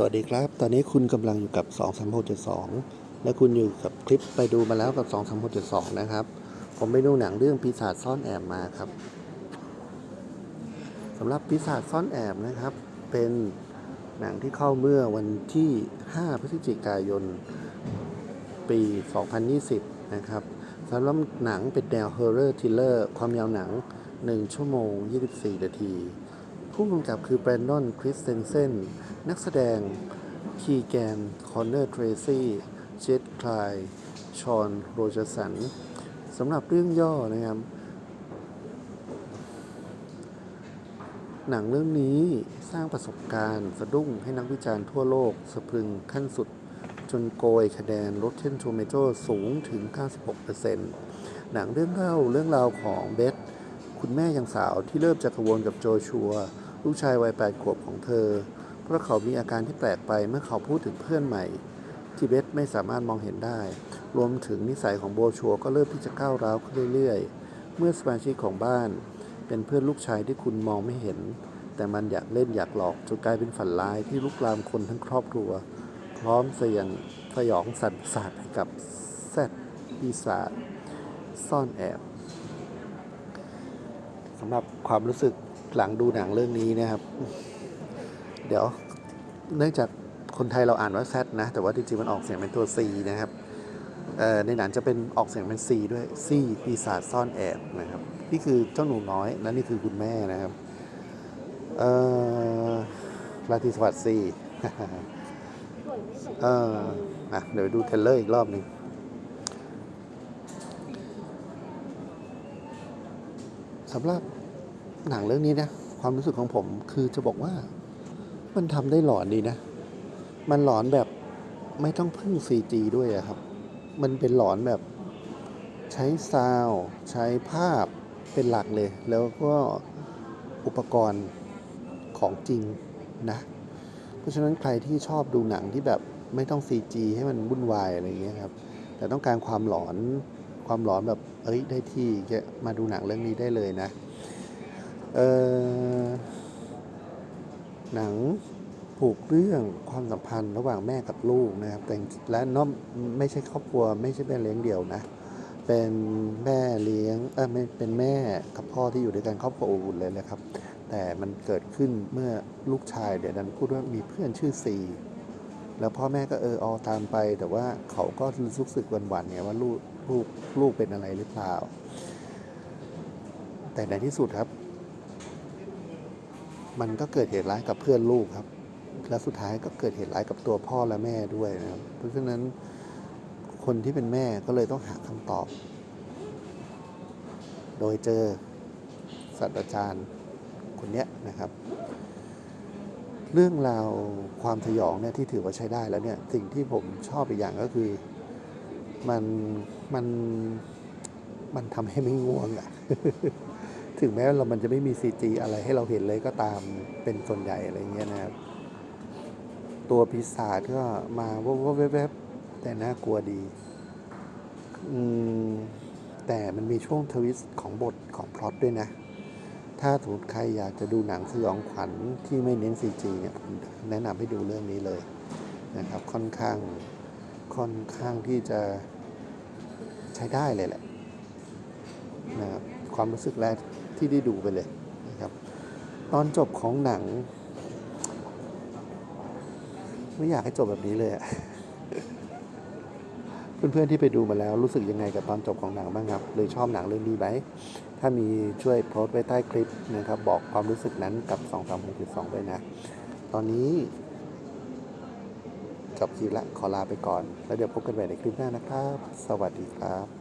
สวัสดีครับ ตอนนี้คุณกำลังอยู่กับ 2 3 6 7 2 และคุณอยู่กับคลิปไปดูมาแล้วกับ 2 3 6 7 2 นะครับ ผมไปดูหนังเรื่องปีศาจซ่อนแอบมาครับสำหรับปีศาจซ่อนแอบนะครับ เป็นหนังที่เข้าเมื่อวันที่ 5 พฤศจิกายน ปี 2020 นะครับสำหรับหนังเป็นแนว Horror Thriller ความยาวหนัง 1 ชั่วโมง 24 นาที ผู้กำกับคือแบรนดอนคริสเตนเซนนักแสดง คีแกน คอนเนอร์เทรซี่ เจดคลาย ชอนโรเจอร์สันสำหรับเรื่องย่อนะครับ หนังเรื่องนี้สร้างประสบการณ์สะดุ้งให้นักวิจารณ์ทั่วโลกสะพรึงขั้นสุด จนโกยคะแนน Rotten Tomato สูงถึง 96%หนังเรื่องเล่าเรื่องราวของเบธคุณแม่ยังสาวที่เริ่มจะกระวนกับโจชัว ลูกชายวัย8ขวบของเธอ เพราะเขามีอาการที่แปลกไปเมื่อเขาพูดถึงเพื่อนใหม่ ที่เบธไม่สามารถมองเห็นได้ รวมถึงนิสัยของโบชัวก็เริ่มที่จะก้าวร้าวขึ้นเรื่อยๆ เมื่อสมาชิกของบ้าน เป็นเพื่อนลูกชายที่คุณมองไม่เห็น แต่มันอยากเล่นอยากหลอกจนกลายเป็นฝันร้ายที่ลุกลามคนทั้งครอบครัว พร้อมเสียงสยองสัตว์ศาสตให้กับแซดปีศาจซ่อนแอบสำหรับความรู้สึก หลังดูหนังเรื่องนี้นะครับ เดี๋ยวเนื่องจากคนไทยเราอ่านว่า Z นะ แต่ว่าจริงๆมันออกเสียงเป็นตัว C นะครับในหนังจะเป็นออกเสียงเป็น C ด้วย C ปีศาจซ่อนแอบนะครับ นี่คือเจ้าหนูน้อยและนี่คือคุณแม่นะครับราตรีสวัสดิ์ C เอ่ออะเดี๋ยวดูเทรลเลอร์อีกรอบหนึ่งสำหรับ หนังเรื่องนี้นะ ความรู้สึกของผมคือจะบอกว่า มันทำได้หลอนดีนะ มันหลอนแบบไม่ต้องพึ่ง CG ด้วยอะครับ มันเป็นหลอนแบบใช้ซาวด์ใช้ภาพเป็นหลักเลย แล้วก็อุปกรณ์ของจริงนะ เพราะฉะนั้นใครที่ชอบดูหนังที่แบบไม่ต้อง CG ให้มันวุ่นวายอะไรอย่างเงี้ยครับ แต่ต้องการความหลอนความหลอนแบบ เอ้ย ได้ที่จะมาดูหนังเรื่องนี้ได้เลยนะ เออหนังผูกเรื่องความสัมพันธ์ระหว่างแม่กับลูกนะครับ แต่และน้อมไม่ใช่ครอบครัว ไม่ใช่แม่เลี้ยงเดี่ยวนะ เป็นแม่เลี้ยงเออไม่เป็นแม่กับพ่อที่อยู่ด้วยกันครอบครัวอบอุ่นเลยนะครับ แต่มันเกิดขึ้นเมื่อลูกชายเดี๋ยวนั้นพูดว่ามีเพื่อนชื่อซีแล้วพ่อแม่ก็เออเอตามไป แต่ว่าเขาก็รู้สึกหวั่นๆไงว่าลูกลูกลูกเป็นอะไรหรือเปล่า แต่ในที่สุดครับ มันก็เกิดเหตุร้ายกับเพื่อนลูกครับ และสุดท้ายก็เกิดเหตุร้ายกับตัวพ่อและแม่ด้วยนะครับ เพราะฉะนั้นคนที่เป็นแม่ก็เลยต้องหาคำตอบ โดยเจอศาสตราจารย์คนนี้นะครับ เรื่องราวความสยองเนี่ยที่ถือว่าใช้ได้แล้วเนี่ย สิ่งที่ผมชอบอีกอย่างก็คือ มันมันมันทำให้ไม่ง่วงอะ ถึงแม้ว่าเรามันจะไม่มีซีจีอะไรให้เราเห็นเลยก็ตามเป็นส่วนใหญ่อะไรเงี้ยนะครับ ตัวปีศาจก็มาว่าแวบๆแต่น่ากลัวดี อืม แต่มันมีช่วงทวิสต์ของบทของพล็อตด้วยนะ ถ้าสมมติใครอยากจะดูหนังสยองขวัญที่ไม่เน้น CG เนี่ยผมแนะนำให้ดูเรื่องนี้เลยนะครับ ค่อนข้างค่อนข้างที่จะใช้ได้เลยแหละนะครับความรู้สึกแรก ที่ได้ดูไปเลยนะครับ ตอนจบของหนัง ไม่อยากให้จบแบบนี้เลยอะเพื่อนๆที่ไปดูมาแล้วรู้สึกยังไงกับตอนจบของหนังบ้างครับเลยชอบหนังเรื่องนี้ไหมถ้ามีช่วยโพสต์ไว้ใต้คลิปนะครับ บอกความรู้สึกนั้นกับ 2 3 6 2ด้วยนะ ตอนนี้จบคลิปละขอลาไปก่อน แล้วเดี๋ยวพบกันใหม่ในคลิปหน้านะครับ สวัสดีครับ